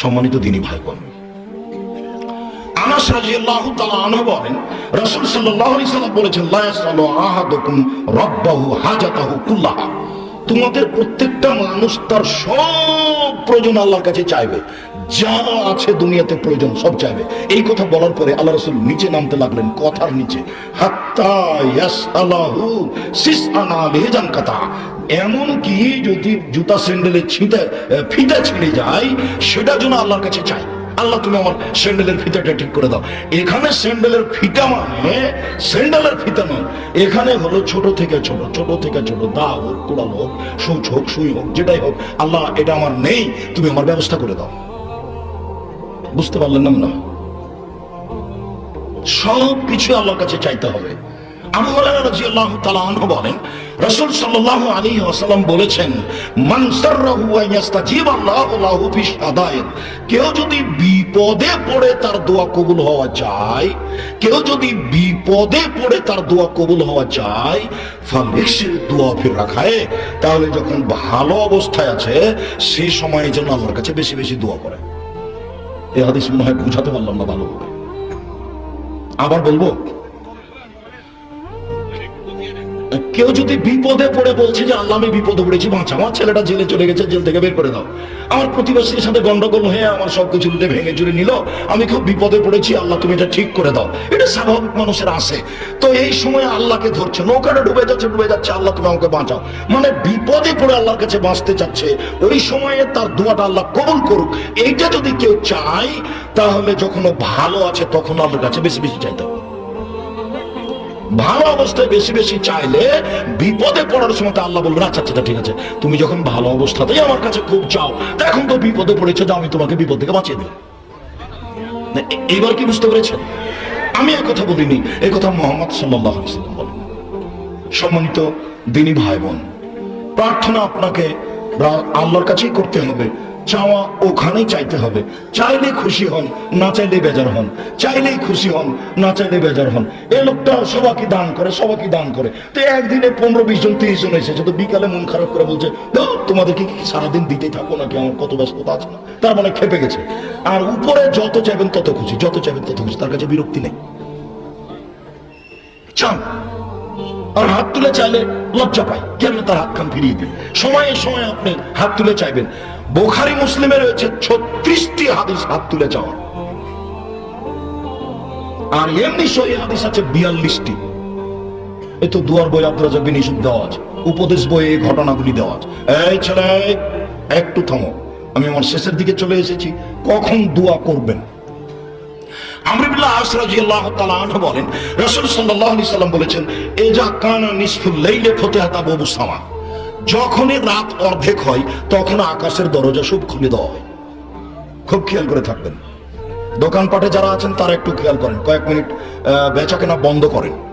সম্মানিত দিনী ভাই বোন আনাস তাআলা আনহু বলেন, রাসূল সাল্লাল্লাহু আলাইহি সাল্লাম বলেছেন, লা ইয়াসালু আহাদুকুম রাব্বাহু হাজাতাহু তোমাদের প্রত্যেকটা মানুষ তার সব প্রয়োজন আল্লাহর কাছে চাইবে। যা আছে দুনিয়াতে প্রয়োজন সব চাইবে। এই কথা বলার পরে আল্লাহ রাসূল নিচে নামতে লাগলেন, কথার নিচে, হাত্তা লিজান কাতা। এমন কি যদি জুতা স্যান্ডেলের ছিঁতে ফিতা ছিঁড়ে যায়, সেটা যেন আল্লাহর কাছে চাই। আল্লাহ, তুমি আমার স্যান্ডেলের ফিতাটা ঠিক করে দাও। এখানে স্যান্ডেলের ফিতা মানে স্যান্ডেলের ফিতা নয়। এখানে হলো ছোট থেকে ছোট ছোট থেকে ছোট, দা হোক কোড়াল হোক, সূচ হোক, সুই হোক, যেটাই হোক, আল্লাহ, এটা আমার নেই, তুমি আমার ব্যবস্থা করে দাও। বুঝতে পারলেন না সব কিছু আল্লাহর কাছে চাইতে হবে। আবু রাদিয়াল্লাহু তাআলা আনহু বলেন, রাসূল সাল্লাল্লাহু আলাইহি ওয়াসাল্লাম বলেছেন, মান সাররাহু ইয়াস্তাজিব আল্লাহু লাহু ফি কেউ যদি বিপদে পড়ে তার দোয়া কবুল হওয়া কেউ যদি বিপদে পড়ে তার দোয়া কবুল হওয়া দোয়া ফির রাখায়, তাহলে যখন ভালো অবস্থায় আছে সেই সময়ের জন্য আল্লাহর কাছে বেশি বেশি দোয়া করে। এই হাদিস মনে হয় বুঝাতে পারলাম না ভালোভাবে আবার বলব কেউ যদি বিপদে পড়ে বলছে যে, আল্লাহ, আমি বিপদে পড়েছি বাঁচা আমার ছেলেটা জেলে চলে গেছে, জেল থেকে বের করে দাও। আমার প্রতিবেশীর সাথে গন্ডগোল হয়ে আমার সবকিছু লুটে ভেঙে চুরে নিল। আমি খুব বিপদে পড়েছি, আল্লাহ, তুমি এটা ঠিক করে দাও। এটা স্বাভাবিক মানুষের আসে। তো এই সময় আল্লাহকে ধরছে, নৌকাটা ডুবে যাচ্ছে ডুবে যাচ্ছে, আল্লাহ, তুমি আমাকে বাঁচাও। মানে বিপদে পড়ে আল্লাহর কাছে বাঁচতে চাচ্ছে, ওই সময়ে তার দোয়াটা আল্লাহ কবুল করুক। এইটা যদি কেউ চায়, তাহলে যখন ভালো আছে, তখন আল্লাহর কাছে বেশি বেশি চাইতে হবে। ভালো অবস্থায় বেশি বেশি চাইলে বিপদে পড়ার সময় তো আল্লাহ বলবেন আচ্ছা আচ্ছা ঠিক আছে। তুমি যখন ভালো অবস্থাতেই আমার কাছে খুব চাও এখন তো বিপদে পড়েছে যে আমি তোমাকে বিপদ থেকে বাঁচিয়ে দিই না, এ- এইবার কি বুঝতে পেরেছেন? আমি কথা বলিনি এ কথা মোহাম্মদ সাল্লাহ বলেন। সম্মানিত দিনী ভাই বোন প্রার্থনা আপনাকে আল্লাহর কাছেই করতে হবে। চাওয়া ওখানেই চাইতে হবে। চাইলে খুশি হন না চাইলে বেজার হন। চাইলেই খুশি হন না চাইলে বেজার হন। এই লোকটা সবাইকে দান করে সবাইকে দান করে। তো একদিনে পনেরো বিশ জন তিরিশ জন এসেছে তো বিকালে মন খারাপ করে বলছে "ধুর, তোমাদেরকে কি সারাদিন দিতেই থাকো নাকি? আমার কত ব্যস্ততা আছে। না তার মানে খেপে গেছে। আর উপরে যত চাইবেন তত খুশি যত চাইবেন তত খুশি তার কাছে বিরক্তি নেই। চান আর হাত তুলে চাইলে লজ্জা পাই কেন তার হাত খান ফিরিয়ে দিন সময়ে সময়ে আপনি হাত তুলে চাইবেন। বোখারি মুসলিমে রয়েছে ছত্রিশটি হাদিস হাত তুলে চাওয়া। আর এমনি সহি হাদিস আছে বিয়াল্লিশটি। এ তো দুয়ার বই আব্দুল রাজা বিন দেওয়া আছে। উপদেশ বইয়ে এই ঘটনাগুলি দেওয়া আছে। এই ছেলে, একটু থামো। আমি আমার শেষের দিকে চলে এসেছি। কখন দোয়া করবেন? আনহু বলেন বলেছেন, এজা ফতিহাতা ববু সামা যখনই রাত অর্ধেক হয়, তখন আকাশের দরজা সব খুলে দেওয়া হয়। খুব খেয়াল করে থাকবেন। দোকানপাটে যারা আছেন, তারা একটু খেয়াল করেন। কয়েক মিনিট বেচা কেনা বন্ধ করেন।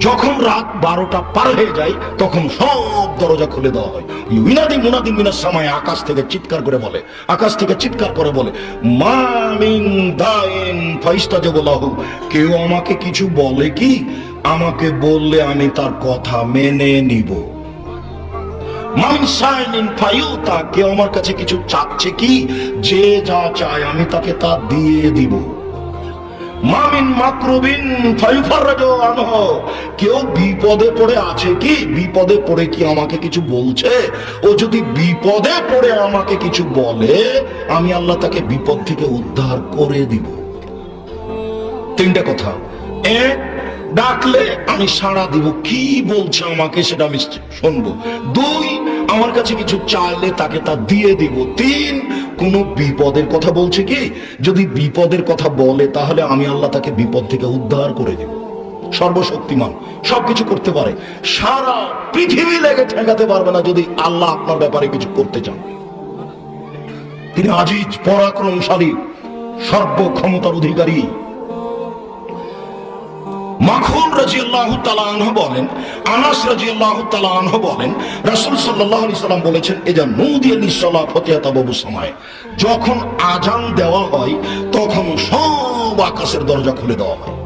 যখন রাত বারোটা পার হয়ে যায়, তখন সব দরজা খুলে দেওয়া হয়। মিনাদি মুনাদি মিনার সময় আকাশ থেকে চিৎকার করে বলে। আকাশ থেকে চিৎকার করে বলে মামিন দাইন ফাইস্তা যে কেউ আমাকে কিছু বলে কি? আমাকে বললে আমি তার কথা মেনে নিব। কেউ আমার কাছে কিছু চাচ্ছে কি? যে যা চায় আমি তাকে তা দিয়ে দিব। মামিন মাকরুবিন কেউ বিপদে পড়ে আছে কি? বিপদে পড়ে কি আমাকে কিছু বলছে? ও যদি বিপদে পড়ে আমাকে কিছু বলে, আমি আল্লাহ তাকে বিপদ থেকে উদ্ধার করে দিব। তিনটা কথা। এক ডাকলে আমি সাড়া দিব। কি বলছে আমাকে সেটা আমি শুনব। দুই, আমার কাছে কিছু চাইলে তাকে তা দিয়ে দিব। তিন কোন বিপদের কথা বলছে কি? যদি বিপদের কথা বলে, তাহলে আমি আল্লাহ তাকে বিপদ থেকে উদ্ধার করে দেব। সর্বশক্তিমান, সবকিছু করতে পারে। সারা পৃথিবী লেগে ঠেকাতে পারবে না যদি আল্লাহ আপনার ব্যাপারে কিছু করতে চান। তিনি আজিজ, পরাক্রমশালী, সর্বক্ষমতার অধিকারী। মাখন রাজি আল্লাহ তালাহ বলেন, আনাস রাজি আল্লাহ তালাহ বলেন, রাসুল সাল্লাহ সাল্লাম বলেছেন, এজা নুদিয়া ফাতিহাতা বাবু সময়। যখন আজান দেওয়া হয়, তখন সব আকাশের দরজা খুলে দেওয়া হয়।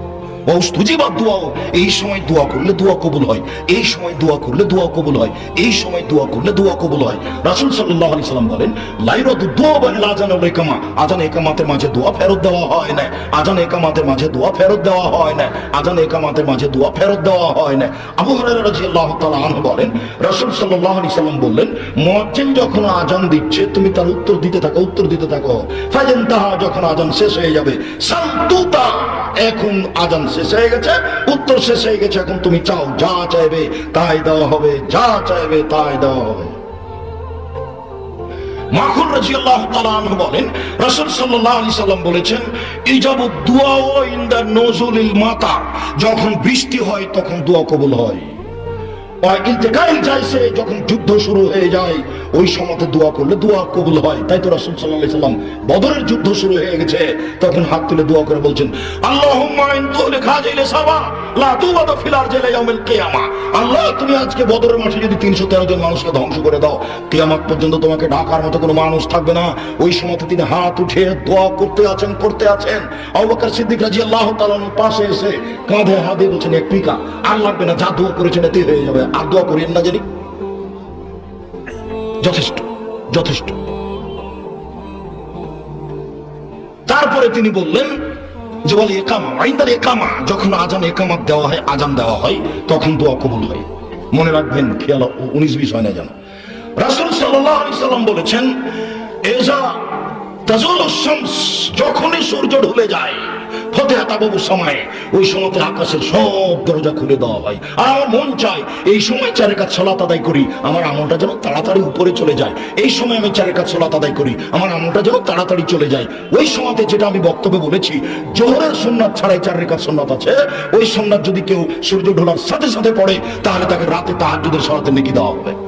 ওস্তুজিবাদ দোয়াও এই সময় দোয়া করলে দোয়া কবুল হয়। এই সময় দোয়া করলে দোয়া কবুল হয়। এই সময় দোয়া করলে দোয়া কবুল হয়। রাসূল সাল্লাল্লাহু আলাইহি সাল্লাম বলেন লাইরাতু দোয়া বাহিল আজান ওয়াল ইকামা। আজান ইকামাতের মাঝে দোয়া ফেরত দেওয়া হয় না। আজান ইকামাতের মাঝে দোয়া ফেরত দেওয়া হয় না। আজান ইকামাতের মাঝে দোয়া ফেরত দেওয়া হয় না। আবু হুরায়রা রাদিয়াল্লাহু তাআলা আনহু বলেন, রাসূল সাল্লাল্লাহু আলাইহি সাল্লাম বললেন, মুয়াজ্জিন যখন আজান দিচ্ছে, তুমি তার উত্তর দিতে থাকো, উত্তর দিতে থাকো। ফাজান তাহা যখন আজান শেষ হয়ে যাবে সালতুতা এখন আজান শেষ হয়ে গেছে, উত্তর শেষ হয়ে গেছে, এখন তুমি চাও, যা চাইবে তাই দেওয়া হবে, যা চাইবে তাই দেওয়া হবে। রাজিয়াল্লাহু তাআলা আনহু বলেন, রাসূল সাল্লাল্লাহু আলাইহি সাল্লাম বলেছেন, ইজাবু দুআ ইন দা নজুলিল মাতা যখন বৃষ্টি হয় তখন দোয়া কবুল হয়। যখন যুদ্ধ শুরু হয়ে যায় ওই সময়তে দোয়া করলে দোয়া কবুল হয়। তাই তো রাসূল সাল্লাম বদরের যুদ্ধ শুরু হয়ে গেছে। তখন হাত তুলে দোয়া করে বলছেন আল্লাহ, তুমি আজকে বদরের যদি 313 জন মানুষকে ধ্বংস করে দাও, কিয়ামত পর্যন্ত তোমাকে ডাকার মতো কোনো মানুষ থাকবে না। ওই সময়তে তিনি হাত উঠে দোয়া করতে আছেন করতে আছেন। আবু বকর সিদ্দিক রাদিয়াল্লাহু তাআলা পাশে এসে কাঁধে হাত দিয়ে বলছেন, এক পিকা, আর লাগবে না, যা দোয়া করেছেন এতে হয়ে যাবে। আর দোয়া করেন না জানি। যথেষ্ট যথেষ্ট। তারপরে তিনি বললেন যে বলে একামা আইন্দার একামা যখন আজান একামাত দেওয়া হয় আজান দেওয়া হয়, তখন দোয়া কবুল হয়। মনে রাখবেন, খেয়াল উনিশ বিশ হয় না যেন। রাসুল সাল্লাম বলেছেন, এজা তাজুল যখনই সূর্য ঢলে যায় চারের করি, আমার যেন তাড়াতাড়ি উপরে চলে যায়। এই সময় আমি চারের সলাত আদায় করি, আমার আমলটা যেন তাড়াতাড়ি চলে যায়। ওই সময়তে যেটা আমি বক্তব্যে বলেছি, জোহরের সুন্নাত ছাড়াই চারের কাজ সুন্নাত আছে। ওই সুন্নাত যদি কেউ সূর্য ঢোলার সাথে সাথে পড়ে, তাহলে তাকে রাতে তাহাজ্জুদের সলাতে নেকি দেওয়া হবে।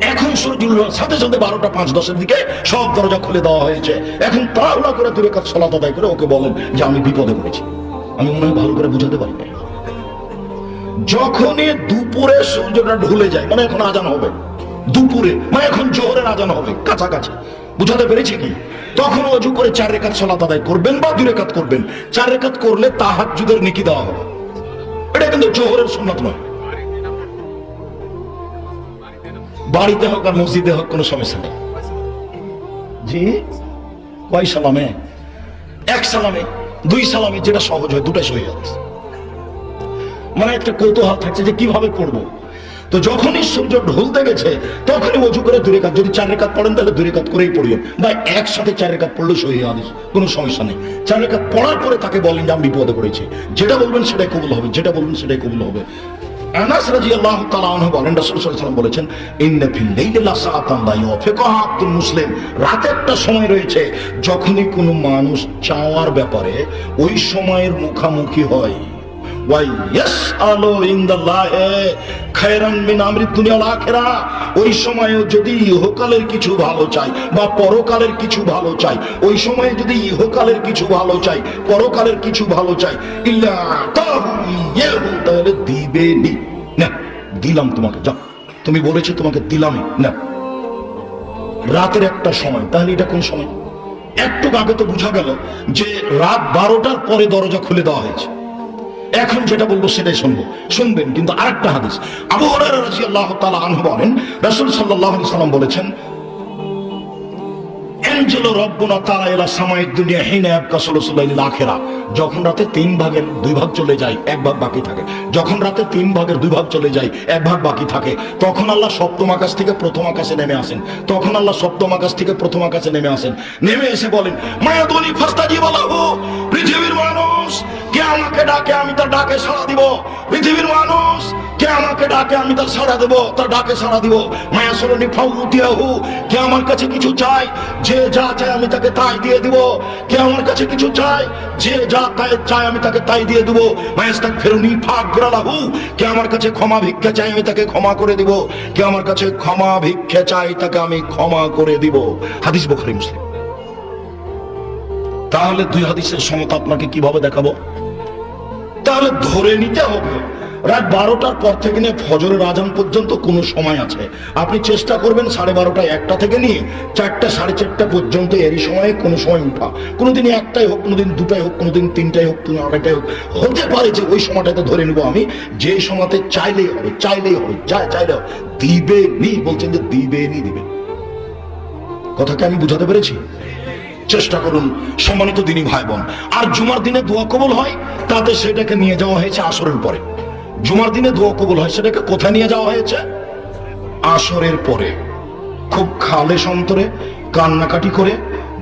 এখন সূর্য ওঠার সাথে সাথে বারোটা পাঁচ, দশের দিকে সব দরজা খুলে দেওয়া হয়েছে। এখন তাড়াহুড়া করে দূরে কাজ, সলাত আদায় করে ওকে বলেন যে আমি বিপদে পড়েছি। আমি মনে ভালো করে বুঝাতে পারি না যখনই দুপুরে সূর্যটা ঢুলে যায় মানে এখন আজান হবে, দুপুরে মানে এখন জোহরের আজান হবে, কাছাকাছি, বুঝাতে পেরেছি কি? তখন অজু করে চার রেখাত সলাত আদায় করবেন বা দু রেখাত করবেন। চার রেখাত করলে তাহাজ্জুদের নেকি দেওয়া হবে। এটা কিন্তু জোহরের সুন্নাত নয়। বাড়িতে হোক আর মসজিদে হোক, কোনো সমস্যা নেই। জি? কয় সালামে? এক সালামে, দুই সালামে, যেটা সহজ হয়, দুটাই সহজ যাচ্ছে মানে একটা কৌতূহল থাকছে যে কীভাবে করব। তো যখনই সূর্য ঢলতে গেছে, তখনই অজু করে দুই রেখাত যদি চার রেখাত পড়েন, তাহলে দুই রেখাত করেই পড়িবেন বা একসাথে চার রেখাত পড়লে সহি আদেশ কোনো সমস্যা নেই। চার রেখাত পড়ার পরে তাকে বলেন যে, আমি বিপদে পড়েছি। যেটা বলবেন সেটাই কবুল হবে, যেটা বলবেন সেটাই কবুল হবে। বলেছেন আব্দুল একটা সময় রয়েছে যখনই কোনো মানুষ চাওয়ার ব্যাপারে ওই সময়ের মুখামুখি হয়। পরকালের কিছু ভালো চাই, ওই সময়ে যদি ইহকালের কিছু ভালো চাই, পরকালের কিছু ভালো চাই তাহলে দিবে দিলাম তোমাকে, যাও। তুমি বলেছ তোমাকে দিলামই না। রাতের একটা সময়, তাহলে এটা কোন সময়? একটু আগে তো বোঝা গেল যে রাত বারোটার পরে দরজা খুলে দেওয়া হয়েছে। এখন যেটা বলব সেটাই শুনব। শুনবেন, কিন্তু আরেকটা হাদিস। আবু হুরায়রা রাদিয়াল্লাহু তাআলা আনহু বলেন, রাসূল আলাইহি সাল্লাম বলেছেন যখন রাতে তিন ভাগের দুই ভাগ চলে যায়, এক ভাগ বাকি থাকে। যখন রাতে তিন ভাগের দুই ভাগ চলে যায়, এক ভাগ বাকি থাকে। তখন আল্লাহ সপ্তম আকাশ থেকে প্রথম আকাশে নেমে আসেন। তখন আল্লাহ সপ্তম আকাশ থেকে প্রথম আকাশে নেমে আসেন। নেমে এসে বলেন, মায়া মায়াদুনি ফাস্তাজিব লাহু, পৃথিবীর মানুষ আমাকে ডাকে, আমি তার ডাকে সাড়া দিব। পৃথিবীর মানুষ, কে আমাকে ডাকে, আমি তার সাড়া দেব, তার ডাকে সাড়া দিব। মায়া সরণি ফাউতিয়াহু কে আমার কাছে কিছু চাই যে যা চায় আমি তাকে তাই দিয়ে দিব। কে আমার কাছে কিছু চাই যে যা তাই চায় আমি তাকে তাই দিয়ে দিব। মায়াস্তাক ফেরুনি ফাক গ্রালাহু কে আমার কাছে ক্ষমা ভিক্ষা চাই আমি তাকে ক্ষমা করে দিব। কে আমার কাছে ক্ষমা ভিক্ষা চাই তাকে আমি ক্ষমা করে দিব। হাদিস বুখারী, মুসলিম। তাহলে দুই হাদিসের সমতা আপনাকে কীভাবে দেখাবো? তাহলে ধরে নিতে হবে। রাত বারোটার পর থেকে নিয়ে ফজরের আজান পর্যন্ত কোনো সময় আছে। আপনি চেষ্টা করবেন সাড়ে বারোটা একটা থেকে নিয়ে চারটা, সাড়ে চারটা পর্যন্ত এরই সময়ে কোনো সময় উঠা। কোনোদিন একটাই হোক, কোনোদিন দুটাই হোক, কোনোদিন তিনটাই হোক কোনো আড়াইটাই হোক। হতে পারে যে ওই সময়টাতে ধরে নেব আমি, যে সময়তে চাইলেই হবে চাইলেই হবে, যা চাইলে দিবে নি বলছেন যে দিবে নি দিবে কথাকে আমি বুঝাতে পেরেছি? চেষ্টা করুন সম্মানিত দিনী ভাই বোন আর জুমার দিনে দোয়া কবল হয়, তাতে সেটাকে নিয়ে যাওয়া হয়েছে আসরের পরে। জুমার দিনে দোয়া কবল হয়, সেটাকে কোথায় নিয়ে যাওয়া হয়েছে? আসরের পরে। খুব খালে সন্তরে কান্নাকাটি করে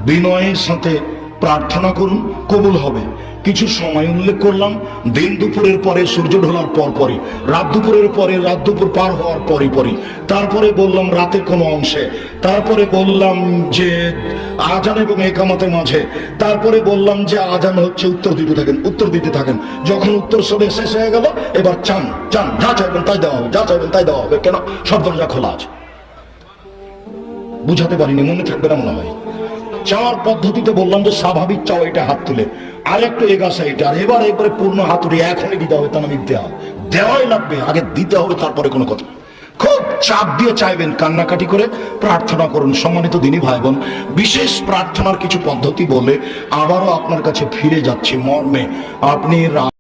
বিনয়ের সাথে প্রার্থনা করুন, কবুল হবে। কিছু সময় উল্লেখ করলাম, দিন দুপুরের পরে সূর্য ঢোলার পর পরই, রাত দুপুরের পরে রাত দুপুর পার হওয়ার পরই পরই। তারপরে বললাম রাতের কোনো অংশে, তারপরে বললাম যে আজান এবং একামাতের মাঝে, তারপরে বললাম যে আজান হচ্ছে উত্তর দিতে থাকেন, উত্তর দিতে থাকেন। যখন উত্তর সবে শেষ হয়ে গেল, এবার চান চান, যা চাইবেন তাই দেওয়া হবে, যা চাইবেন তাই দেওয়া হবে, কেন? সব দরজা খোলা আছে। বুঝাতে পারিনি, মনে থাকবে না মনে হয়। চাওয়ার পদ্ধতিতে বললাম যে স্বাভাবিক চাও এটা হাত তুলে। আর একটু এগাছা এটা, আর এবার এবারে পূর্ণ হাতুড়ি এখনই দিতে হবে তা আমি দেওয়া। দেওয়াই লাগবে, আগে দিতে হবে, তারপরে কোনো কথা। খুব চাপ দিয়ে চাইবেন কান্নাকাটি করে, প্রার্থনা করুন। সম্মানিত দিনী ভাই বোন বিশেষ প্রার্থনার কিছু পদ্ধতি বলে আবারও আপনার কাছে ফিরে যাচ্ছে মর্মে। আপনি